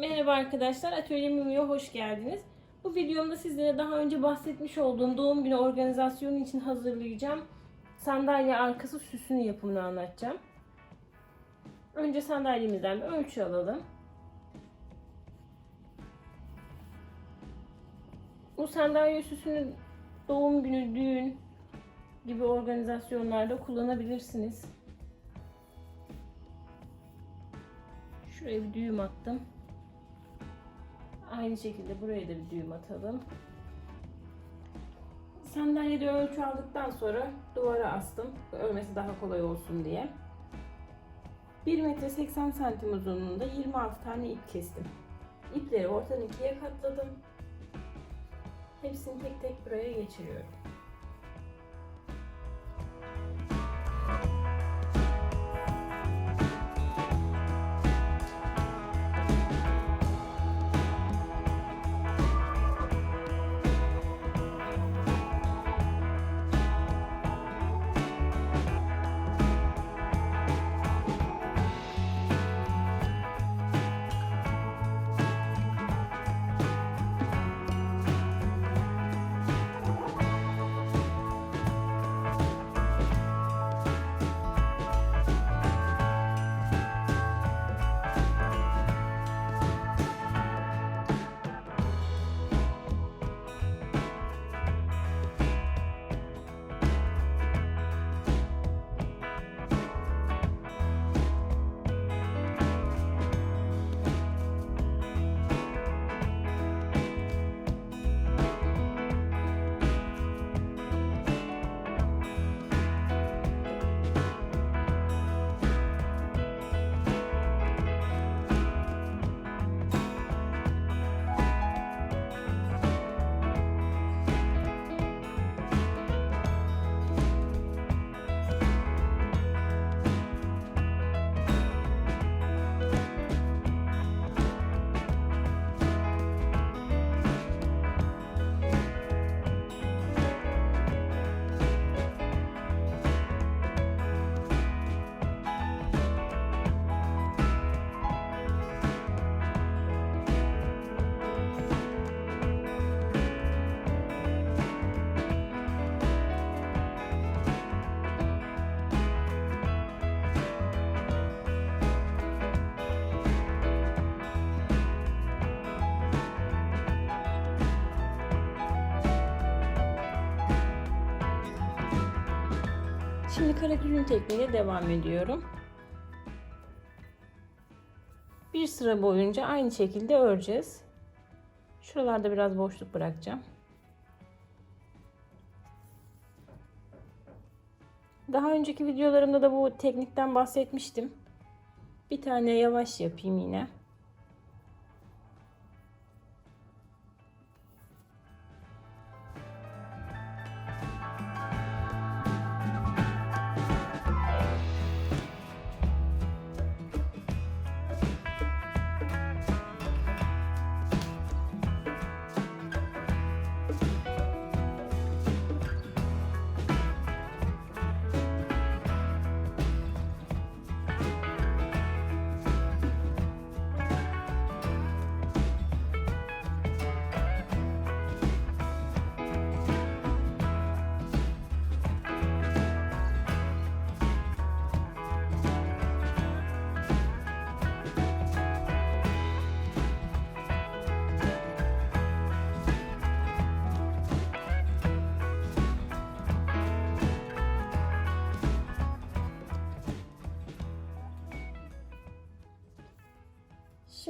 Merhaba arkadaşlar, Atölye Mimi'ye hoş geldiniz. Bu videomda sizlere daha önce bahsetmiş olduğum doğum günü organizasyonu için hazırlayacağım sandalye arkası süsünü yapımını anlatacağım. Önce sandalyemizden bir ölçü alalım. Bu sandalye süsünü doğum günü, düğün gibi organizasyonlarda kullanabilirsiniz. Şuraya bir düğüm attım. Aynı şekilde buraya da bir düğüm atalım. Sandalyede ölçü aldıktan sonra duvara astım. Örmesi daha kolay olsun diye. 1 metre 80 santim uzunluğunda 26 tane ip kestim. İpleri ortadan ikiye katladım. Hepsini tek tek buraya geçiriyorum. Şimdi karekülün tekniğiyle devam ediyorum. Bir sıra boyunca aynı şekilde öreceğiz. Şuralarda biraz boşluk bırakacağım. Daha önceki videolarımda da bu teknikten bahsetmiştim. Bir tane yavaş yapayım yine.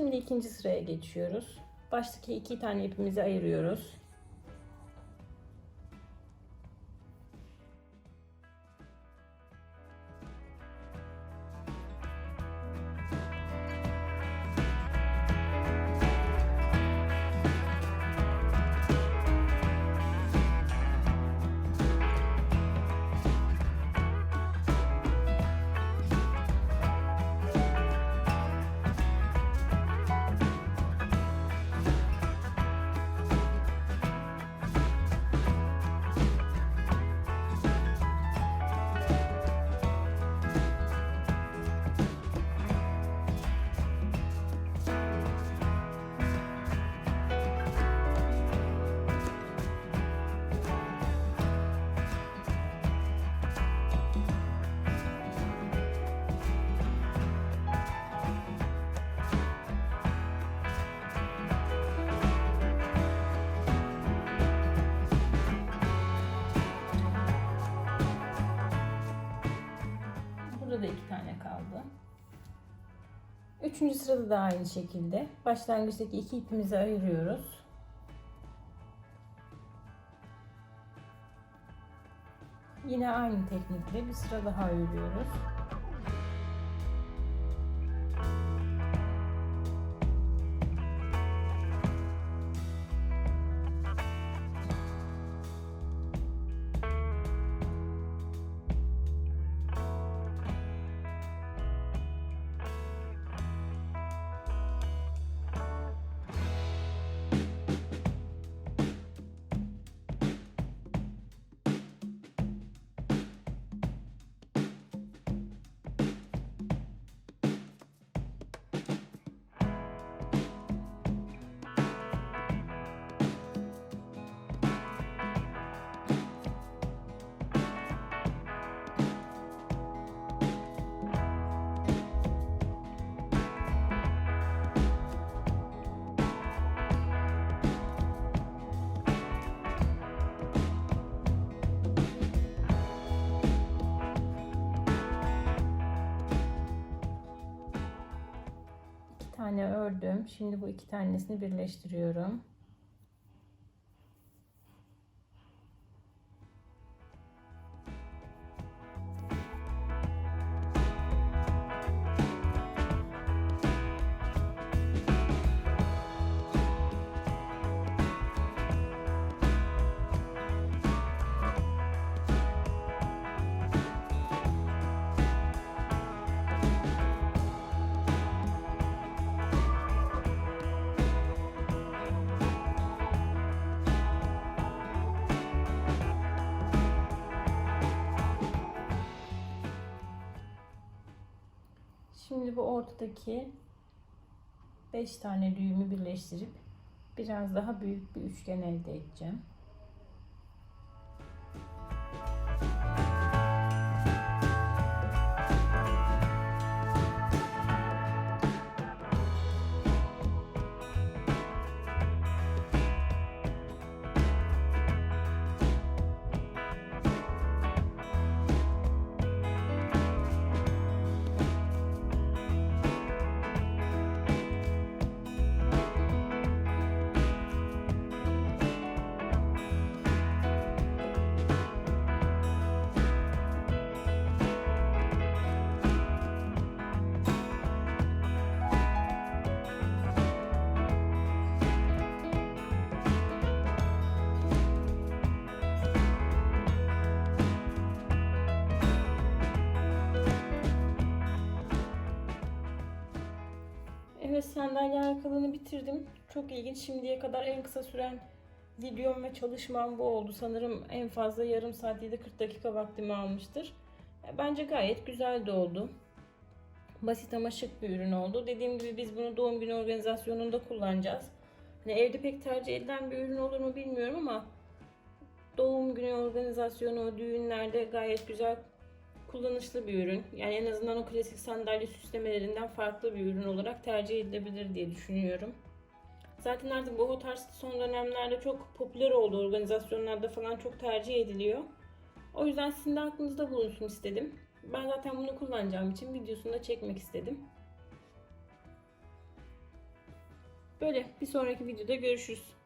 Şimdi ikinci sıraya geçiyoruz. Baştaki iki tane ipimizi ayırıyoruz. Kaldı. Üçüncü sırada da aynı şekilde. Başlangıçtaki iki ipimizi ayırıyoruz. Yine aynı teknikle bir sıra daha örüyoruz. Tane ördüm. Şimdi bu iki tanesini birleştiriyorum. Şimdi bu ortadaki 5 tane düğümü birleştirip biraz daha büyük bir üçgen elde edeceğim. Evet sandalye arkalığını bitirdim. Çok ilginç. Şimdiye kadar en kısa süren videom ve çalışmam bu oldu. Sanırım en fazla yarım saat ya da 40 dakika vaktimi almıştır. Bence gayet güzel de oldu. Basit ama şık bir ürün oldu. Dediğim gibi biz bunu doğum günü organizasyonunda kullanacağız. Hani evde pek tercih edilen bir ürün olur mu bilmiyorum ama doğum günü organizasyonu, düğünlerde gayet güzel kullanışlı bir ürün. Yani en azından o klasik sandalye süslemelerinden farklı bir ürün olarak tercih edilebilir diye düşünüyorum. Zaten artık bu tarz son dönemlerde çok popüler oldu. Organizasyonlarda falan çok tercih ediliyor. O yüzden sizin de aklınızda bulunsun istedim. Ben zaten bunu kullanacağım için videosunu da çekmek istedim. Böyle bir sonraki videoda görüşürüz.